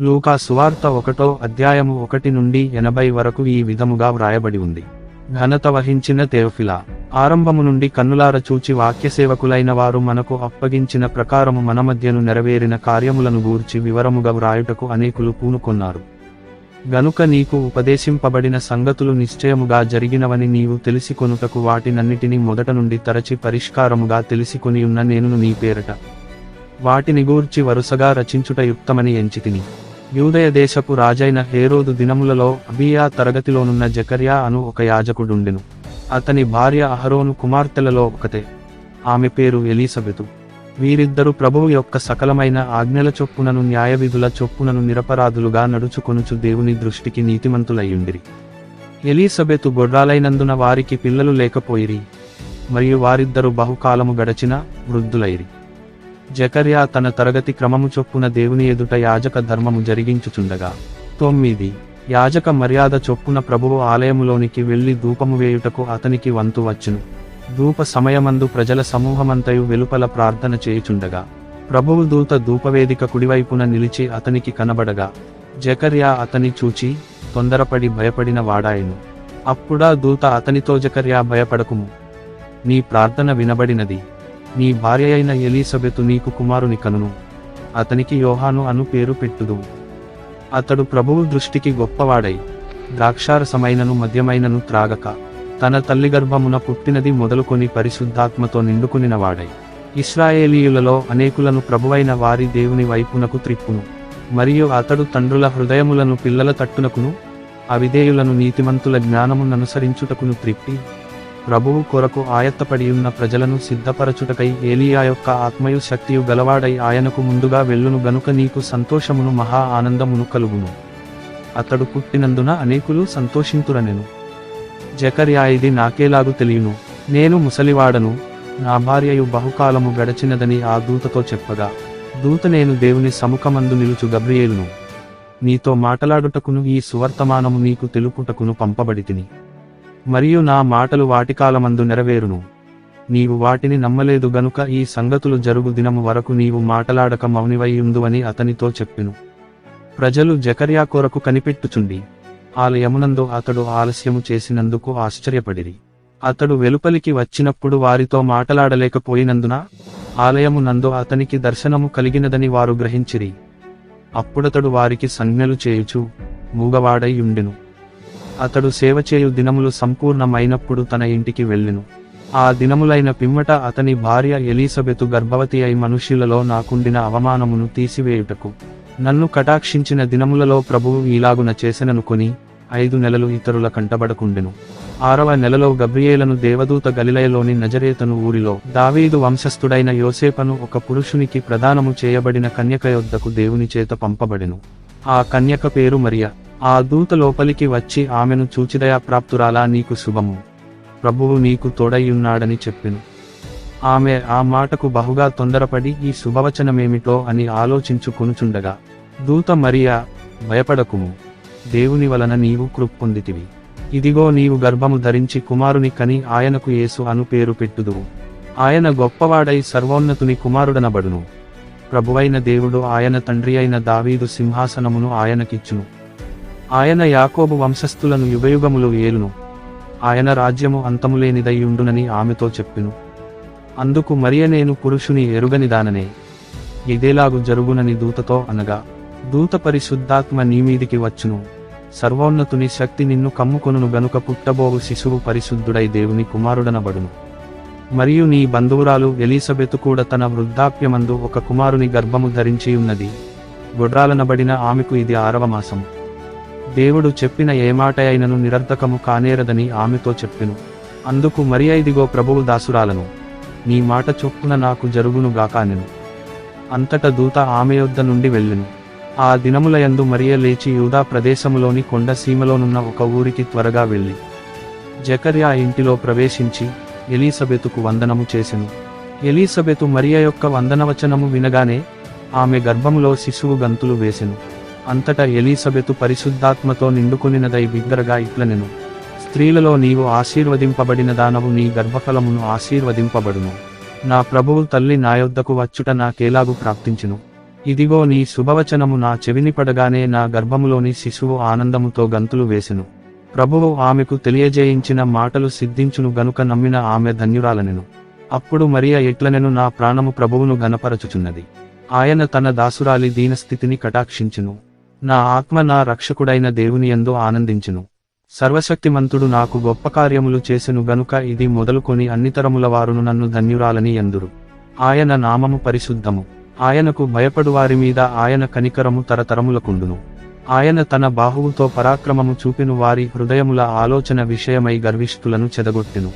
లూకా సువార్త ఒకటో అధ్యాయము ఒకటి నుండి ఎనభై వరకు ఈ విధముగా వ్రాయబడి ఉంది. ఘనత వహించిన తేవఫిలా ఆరంభము నుండి కన్నులార చూచి వాక్యసేవకులైన వారు మనకు అప్పగించిన ప్రకారము మన మధ్యను నెరవేరిన కార్యములను గూర్చి వివరముగా వ్రాయుటకు అనేకులు పూనుకొన్నారు. గనుక నీకు ఉపదేశింపబడిన సంగతులు నిశ్చయముగా జరిగినవని నీవు తెలిసికొనుటకు వాటినన్నిటినీ మొదట నుండి తరచి పరిష్కారముగా తెలిసికొని ఉన్న నేను నీ పేరట. వాటిని గూర్చి వరుసగా రచించుట యుక్తమని ఎంచితిని. యూదయ దేశపు రాజైన హేరోదు దినములలో అబియా తరగతిలోనున్న జకర్యా అను ఒక యాజకుడుండెను. అతని భార్య అహరోను కుమార్తెలలో ఒకతే. ఆమె పేరు ఎలీసబెతు. వీరిద్దరు ప్రభువు యొక్క సకలమైన ఆజ్ఞల చొప్పునను న్యాయవిధుల చొప్పునను నిరపరాధులుగా నడుచుకొనుచు దేవుని దృష్టికి నీతిమంతులయ్యుండిరి. ఎలీసబెతు గొడ్రాలైనందున వారికి పిల్లలు లేకపోయిరి మరియు వారిద్దరు బహుకాలము గడచిన వృద్ధులైరి. జకర్యా తన తరగతి క్రమము చొప్పున దేవుని ఎదుట యాజక ధర్మము జరిగించుచుండగా తొమ్మిది. యాజక మర్యాద చొప్పున ప్రభువు ఆలయములోనికి వెళ్ళి ధూపము వేయుటకు అతనికి వంతు వచ్చును. ధూప సమయమందు ప్రజల సమూహమంతయు వెలుపల ప్రార్థన చేయుచుండగా ప్రభువు దూత ధూపవేదిక కుడివైపున నిలిచి అతనికి కనబడగా జకర్యా అతని చూచి తొందరపడి భయపడిన వాడాయను. అప్పుడా దూత అతనితో జకర్యా భయపడకుము. నీ ప్రార్థన వినబడినది. నీ భార్య అయిన ఎలీసబెతు నీకు కుమారుని కనును. అతనికి యోహాను అను పేరు పెట్టుదు. అతడు ప్రభువు దృష్టికి గొప్పవాడై ద్రాక్షారసమైనను మద్యమైనను త్రాగక తన తల్లి గర్భమున పుట్టినది మొదలుకొని పరిశుద్ధాత్మతో నిండుకునినవాడై. ఇస్రాయేలీయులలో అనేకులను ప్రభువైన వారి దేవుని వైపునకు త్రిప్పును. మరియు అతడు తండ్రుల హృదయములను పిల్లల తట్టునకును అవిధేయులను నీతిమంతుల జ్ఞానముననుసరించుటకును త్రిప్పి ప్రభువు కొరకు ఆయత్తపడియున్న ప్రజలను సిద్ధపరచుటకై ఏలియా యొక్క ఆత్మయు శక్తియు గలవాడై ఆయనకు ముందుగా వెళ్ళును గనుక నీకు సంతోషమును మహా ఆనందమును కలుగును. అతడు పుట్టినందున అనేకులు సంతోషింతురనెను. జకర్యా ఇది నాకేలాగు తెలియను నేను ముసలివాడను నా భార్యయు బహుకాలము గడచినదని ఆ దూతతో చెప్పగా దూత నేను దేవుని సముఖమందు నిలుచు గబ్రియేలును. నీతో మాటలాడుటకును ఈ సువర్తమానము నీకు తెలుపుటకును పంపబడి తిని మరియు నా మాటలు వాటికాలమందు నెరవేరును. నీవు వాటిని నమ్మలేదు గనుక ఈ సంగతులు జరుగు దినము వరకు నీవు మాటలాడక మౌనివయ్యుందువని అతనితో చెప్పెను. ప్రజలు జకర్యా కొరకు కనిపెట్టుచుండి. ఆలయమునందు అతడు ఆలస్యము చేసినందుకు ఆశ్చర్యపడిరి. అతడు వెలుపలికి వచ్చినప్పుడు వారితో మాటలాడలేకపోయినందున ఆలయము నందు అతనికి దర్శనము కలిగినదని వారు గ్రహించిరి. అప్పుడతడు వారికి సంజ్ఞలు చేయుచు మూగవాడై ఉండెను. అతడు సేవ చేయు దినములు సంపూర్ణమైనప్పుడు తన ఇంటికి వెళ్ళెను. ఆ దినములైన పిమ్మట అతని భార్య ఎలీసబెతు గర్భవతి అయి మనుష్యులలో నాకుండిన అవమానమును తీసివేయుటకు. నన్ను కటాక్షించిన దినములలో ప్రభువు ఈలాగున చేసెననుకొని ఐదు నెలలు ఇతరుల కంటబడకుండెను. ఆరవ నెలలో గబ్రియేలను దేవదూత గలిలయలోని నజరేతను ఊరిలో దావీదు వంశస్థుడైన యోసేపను ఒక పురుషునికి ప్రదానము చేయబడిన కన్యక యొద్దకు దేవుని చేత పంపబడెను. ఆ కన్యక పేరు మరియ ఆ దూత లోపలికి వచ్చి ఆమెను చూచిదయా ప్రాప్తురాలా నీకు శుభము. ప్రభువు నీకు తోడయ్యున్నాడని చెప్పెను. ఆమె ఆ మాటకు బహుగా తొందరపడి ఈ శుభవచనమేమిటో అని ఆలోచించుకొనుచుండగా దూత మరియా భయపడకుము. దేవుని వలన నీవు కృప్పొందితివి ఇదిగో నీవు గర్భము ధరించి కుమారుని కని ఆయనకు యేసు అను పేరు పెట్టుదువు. ఆయన గొప్పవాడై సర్వోన్నతుని కుమారుడనబడును. ప్రభువైన దేవుడు ఆయన తండ్రి అయిన దావీదు సింహాసనమును ఆయనకిచ్చును. ఆయన యాకోబు వంశస్థులను యుగయుగములు ఏలును. ఆయన రాజ్యము అంతములేనిదయ్యుండునని ఆమెతో చెప్పిను. అందుకు మరియ నేను పురుషుని ఎరుగనిదాననే. ఇదేలాగు జరుగునని దూతతో అనగా దూత పరిశుద్ధాత్మ నీమీదికి వచ్చును. సర్వోన్నతుని శక్తి నిన్ను కమ్ముకొనును గనుక పుట్టబోవు శిశువు పరిశుద్ధుడై దేవుని కుమారుడనబడును. మరియు నీ బంధువురాలు ఎలీసబెతు కూడా తన వృద్ధాప్యమందు ఒక కుమారుని గర్భము ధరించియున్నది. గొడ్రాలనబడిన ఆమెకు ఇది ఆరవ మాసం దేవుడు చెప్పిన ఏమాటయైనను అయినను నిరర్ధకము కానేరదని ఆమెతో చెప్పెను. అందుకు మరి ఐదిగో ప్రభువు దాసురాలను. నీ మాట చొప్పున నాకు జరుగును గాకానెను. అంతట దూత ఆమె యొద్ద నుండి వెళ్ళెను. ఆ దినములయందు మరియ లేచి యూదా ప్రదేశములోని కొండ సీమలోనున్న ఒక ఊరికి త్వరగా వెళ్ళి జకర్యా ఇంటిలో ప్రవేశించి ఎలీసబెతుకు వందనము చేసెను. ఎలీసబెతు మరియ యొక్క వందనవచనము వినగానే ఆమె గర్భములో శిశువు గంతులు వేసెను. అంతటా ఎలీసబెతు పరిశుద్ధాత్మతో నిండుకునినదై బిగ్గరగా ఇట్లనెను. స్త్రీలలో నీవు ఆశీర్వదింపబడిన దానవు నీ గర్భఫలమును ఆశీర్వదింపబడును. నా ప్రభువు తల్లి నాయొద్దకు వచ్చుట నాకేలాగు ప్రాప్తించును? ఇదిగో నీ శుభవచనము నా చెవిని పడగానే నా గర్భములోని శిశువు ఆనందముతో గంతులు వేసెను. ప్రభువు ఆమెకు తెలియజేయించిన మాటలు సిద్ధించును గనుక నమ్మిన ఆమె ధన్యురాలనెను. అప్పుడు మరియ ఎట్లనెను నా ప్రాణము ప్రభువును గనపరచుచున్నది ఆయన తన దాసురాలి దీనస్థితిని కటాక్షించును. నా ఆత్మ నా రక్షకుడైన దేవునియందు ఆనందించును. సర్వశక్తిమంతుడు నాకు గొప్ప కార్యములు చేసెను గనుక ఇది మొదలుకొని అన్నితరముల వారును నన్ను ధన్యురాలని ఎందురు ఆయన నామము పరిశుద్ధము. ఆయనకు భయపడు వారి మీద ఆయన కనికరము తరతరములకుండును. ఆయన తన బాహువుతో పరాక్రమము చూపిను వారి హృదయముల ఆలోచన విషయమై గర్విష్ఠులను చెదగొట్టెను.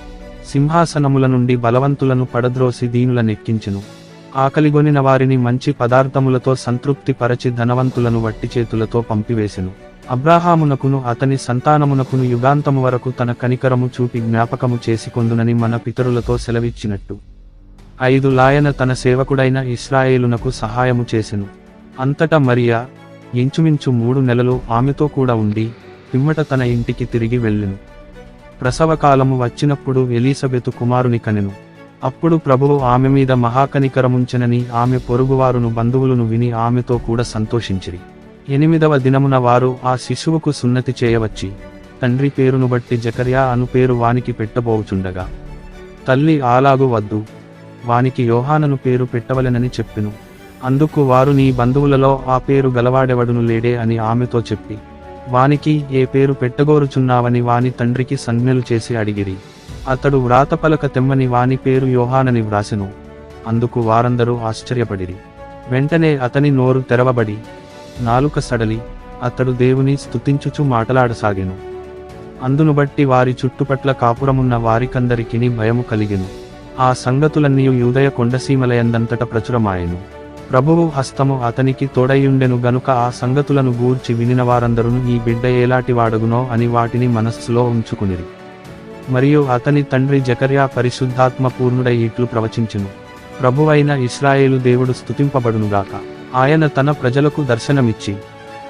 సింహాసనముల నుండి బలవంతులను పడద్రోసి దీనుల నెక్కించెను. ఆకలిగొనిన వారిని మంచి పదార్థములతో సంతృప్తి పరచి ధనవంతులను వట్టి చేతులతో పంపివేసెను. అబ్రాహామునకును అతని సంతానమునకును యుగాంతము వరకు తన కనికరము చూపి జ్ఞాపకము చేసుకొందునని మన పితరులతో సెలవిచ్చినట్టు. ఐదు లాయన తన సేవకుడైన ఇస్రాయేలునకు సహాయము చేసెను. అంతట మరియా ఇంచుమించు మూడు నెలలు ఆమెతో కూడా ఉండి పిమ్మట తన ఇంటికి తిరిగి వెళ్ళెను. ప్రసవకాలము వచ్చినప్పుడు ఎలీసబెతు కుమారుని కనెను. అప్పుడు ప్రభువు ఆమె మీద మహాకనికరముంచనని ఆమె పొరుగువారును బంధువులను విని ఆమెతో కూడా సంతోషించిరి. ఎనిమిదవ దినమున వారు ఆ శిశువుకు సున్నతి చేయవచ్చి తండ్రి పేరును బట్టి జకర్యా అను పేరు వానికి పెట్టబోచుండగా. తల్లి ఆలాగు వద్దు వానికి యోహానను పేరు పెట్టవలెనని చెప్పెను. అందుకు వారు నీ బంధువులలో ఆ పేరు గలవాడెవడును లేడే అని ఆమెతో చెప్పి వానికి ఏ పేరు పెట్టగోరుచున్నావని వాని తండ్రికి సంజ్ఞలు చేసి అడిగిరి. అతడు వ్రాతపలక తెమ్మని వాని పేరు యోహానని వ్రాసెను. అందుకు వారందరూ ఆశ్చర్యపడిరి. వెంటనే అతని నోరు తెరవబడి నాలుక సడలి అతడు దేవుని స్తుతించుచు మాటలాడసాగెను. అందును బట్టి వారి చుట్టుపట్ల కాపురమున్న వారికందరికిని భయము కలిగెను. ఆ సంగతులన్నీ యూదయ కొండసీమలయందంతట ప్రచురమాయెను. ప్రభువు హస్తము అతనికి తోడయుండెను గనుక ఆ సంగతులను గూర్చి వినిన వారందరూ ఈ బిడ్డ ఏలాటి వాడగునో అని వాటిని మనస్సులో ఉంచుకునిరి. మరియు అతని తండ్రి జకర్యా పరిశుద్ధాత్మ పూర్ణుడై ఇట్లు ప్రవచించును. ప్రభువైన ఇస్రాయేలు దేవుడు స్థుతింపబడునుగాక ఆయన తన ప్రజలకు దర్శనమిచ్చి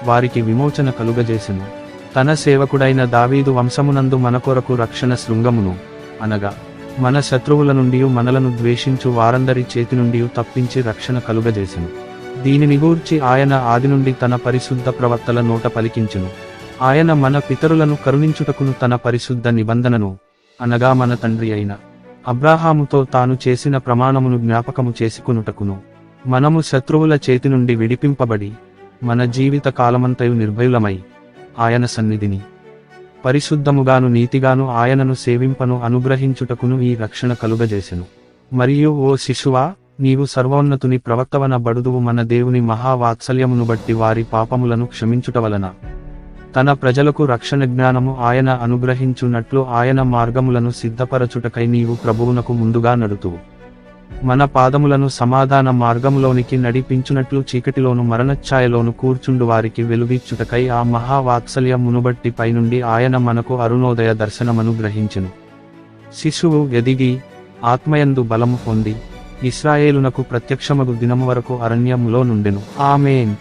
వారికి విమోచన కలుగజేసెను. తన సేవకుడైన దావీదు వంశమునందు మన కొరకు రక్షణ శృంగమును అనగా మన శత్రువుల నుండి మనలను ద్వేషించు వారందరి చేతి నుండి తప్పించి రక్షణ కలుగజేసెను. దీనిని గూర్చి ఆయన ఆది నుండి తన పరిశుద్ధ ప్రవర్తల నోట పలికించును. ఆయన మన పితరులను కరుణించుటకును తన పరిశుద్ధ నిబంధనను అనగా మన తండ్రి అయిన అబ్రాహాముతో తాను చేసిన ప్రమాణమును జ్ఞాపకము చేసుకునుటకును. మనము శత్రువుల చేతి నుండి విడిపింపబడి మన జీవిత కాలమంతయు నిర్భయులమై ఆయన సన్నిధిని పరిశుద్ధముగాను నీతిగాను ఆయనను సేవింపను అనుగ్రహించుటకును ఈ రక్షణ కలుగజేసెను. మరియు ఓ శిశువా నీవు సర్వోన్నతుని ప్రవక్తవన బడుదువు మన దేవుని మహావాత్సల్యమును బట్టి వారి పాపములను క్షమించుట వలన తన ప్రజలకు రక్షణ జ్ఞానము ఆయన అనుగ్రహించున్నట్లు ఆయన మార్గములను సిద్ధపరచుటకై నీవు ప్రభువునకు ముందుగా నడుతువు మన పాదములను సమాధాన మార్గములోనికి నడిపించునట్లు చీకటిలోను మరణఛాయలోను కూర్చుండు వారికి వెలుగిచ్చుటకై ఆ మహావాత్సల్య మునుబట్టి పైనుండి ఆయన మనకు అరుణోదయ దర్శనమను గ్రహించెను. శిశువు ఎదిగి ఆత్మయందు బలము పొంది ఇస్రాయేలునకు ప్రత్యక్షమగు దినము వరకు అరణ్యములో నుండెను. ఆమెన్.